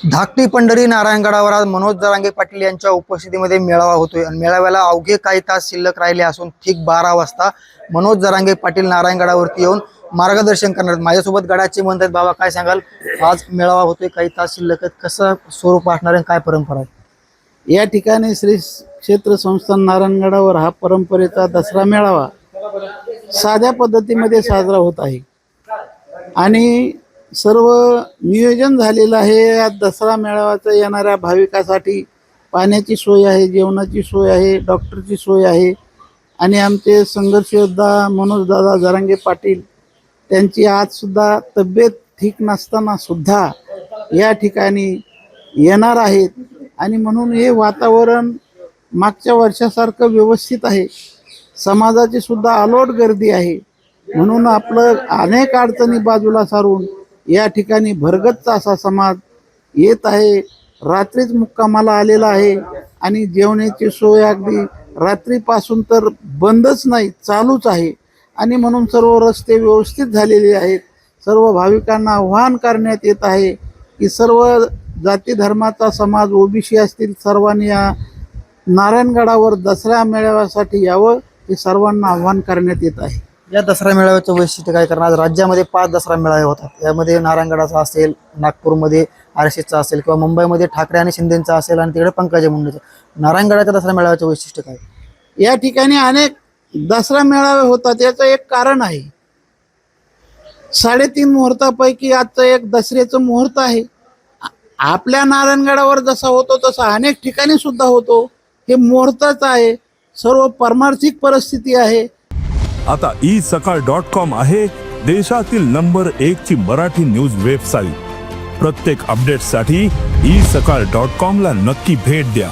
धाकटी पंढरी नारायणगडावर आज मनोज जरांगे पाटील यांच्या उपस्थितीमध्ये मेळावा होतोय. आणि मेळाव्याला अवघे काही तास शिल्लक राहिले असून ठीक बारा वाजता मनोज जरांगे पाटील नारायणगडावरती येऊन मार्गदर्शन करणार माझ्यासोबत गडाचे म्हणतात बाबा काय सांगाल? आज मेळावा होतोय काही तास शिल्लक आहेत. कसं स्वरूप असणार आहे काय परंपरा आहे? या ठिकाणी श्री क्षेत्र संस्थान नारायणगडावर हा परंपरेचा दसरा मेळावा साध्या पद्धतीमध्ये साजरा होत आहे. आणि सर्व नियोजन झालेलं आहे. या दसरा मेळाव्याचं येणाऱ्या भाविकासाठी पाण्याची सोय आहे जेवणाची सोय आहे डॉक्टरची सोय आहे. आणि आमचे संघर्षयोद्धा मनोजदादा जरांगे पाटील त्यांची आजसुद्धा तब्येत ठीक नसताना सुद्धा या ठिकाणी येणार आहेत. आणि म्हणून हे वातावरण मागच्या वर्षासारखं व्यवस्थित आहे. समाजाची सुद्धा अलोट गर्दी आहे. म्हणून आपलं अनेक अडचणी बाजूला सारून या ठिकाणी भरगतचा असा समाज येत आहे. रात्रीच मुक्कामाला आलेला आहे आणि जेवणाची सोय अगदी रात्रीपासून तर बंदच नाही चालूच आहे. आणि म्हणून सर्व रस्ते व्यवस्थित झालेले आहेत. सर्व भाविकांना आव्हान करण्यात येत आहे की सर्व जाती धर्माचा समाज ओबीसी असतील सर्वांनी या नारायणगडावर दसरा मेळाव्यासाठी यावं हे सर्वांना आव्हान करण्यात येत आहे. या दसरा मेळाव्याचं वैशिष्ट्य काय? कारण आज राज्यामध्ये पाच दसरा मेळावे होतात. यामध्ये नारायणगडाचा असेल नागपूरमध्ये आरशीचा असेल किंवा मुंबईमध्ये ठाकरे आणि शिंदेचा असेल आणि तिकडे पंकजा मुंडेचा. नारायणगडाच्या दसरा मेळाव्याचं वैशिष्ट्य काय? या ठिकाणी अनेक दसरा मेळावे होतात याचं एक कारण आहे. साडेतीन मुहूर्तापैकी आजचं एक दसऱ्याचं मुहूर्त आहे. आपल्या नारायणगडावर जसा होतो तसा अनेक ठिकाणी सुद्धा होतो. हे मुहूर्तच आहे. सर्व परमार्थिक परिस्थिती आहे. आता ई सकाळ डॉट कॉम आहे देशातील नंबर एक ची मराठी न्यूज वेबसाईट. प्रत्येक अपडेटसाठी ई सकाळ डॉट कॉम ला नक्की भेट द्या.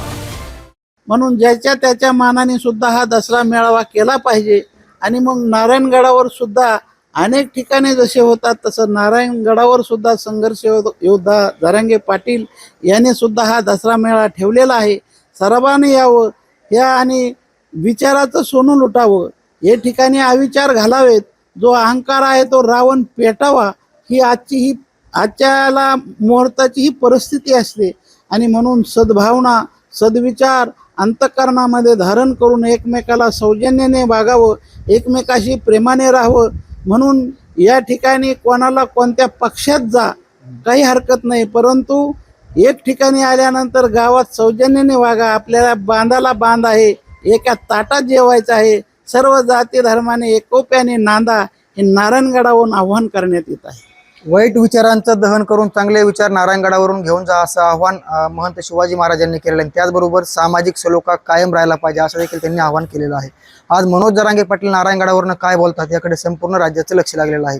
म्हणून ज्याच्या त्याच्या मानाने सुद्धा हा दसरा मेळावा केला पाहिजे. आणि मग नारायणगडावर सुद्धा अनेक ठिकाणी जसे होतात तसं नारायणगडावर सुद्धा संघर्ष योद्धा जरांगे पाटील याने सुद्धा हा दसरा मेळा ठेवलेला आहे. सर्वांनी यावं या आणि विचाराचं सोनं लुटावं. हे ठिकाणी अविचार घालावेत. जो अहंकार आहे तो रावण पेटावा. ही आजची ही आजच्याला मुहूर्ताची ही परिस्थिती असते. आणि म्हणून सद्भावना सद्विचार अंतकरणामध्ये धारण करून एकमेकाला सौजन्याने वागावं एकमेकाशी प्रेमाने राहावं. म्हणून या ठिकाणी कोणाला कोणत्या पक्षात जा काही हरकत नाही. परंतु एक ठिकाणी आल्यानंतर गावात सौजन्याने वागा. आपल्याला बांधाला बांध आहे. एका ताटात जेवायचं आहे. सर्व जाती धर्माने एकोप्याने नांदा हे नारायणगडावरून आव्हान करण्यात येत आहे. वाईट विचारांचं दहन करून चांगले विचार नारायणगडावरून घेऊन जा असं आव्हान महंत शिवाजी महाराजांनी केलेलं आहे. त्याचबरोबर सामाजिक सलोखा कायम राहायला पाहिजे असं देखील त्यांनी आवाहन केलेलं आहे. आज मनोज जरांगे पाटील नारायणगडावरून काय बोलतात याकडे संपूर्ण राज्याचं लक्ष लागलेलं आहे.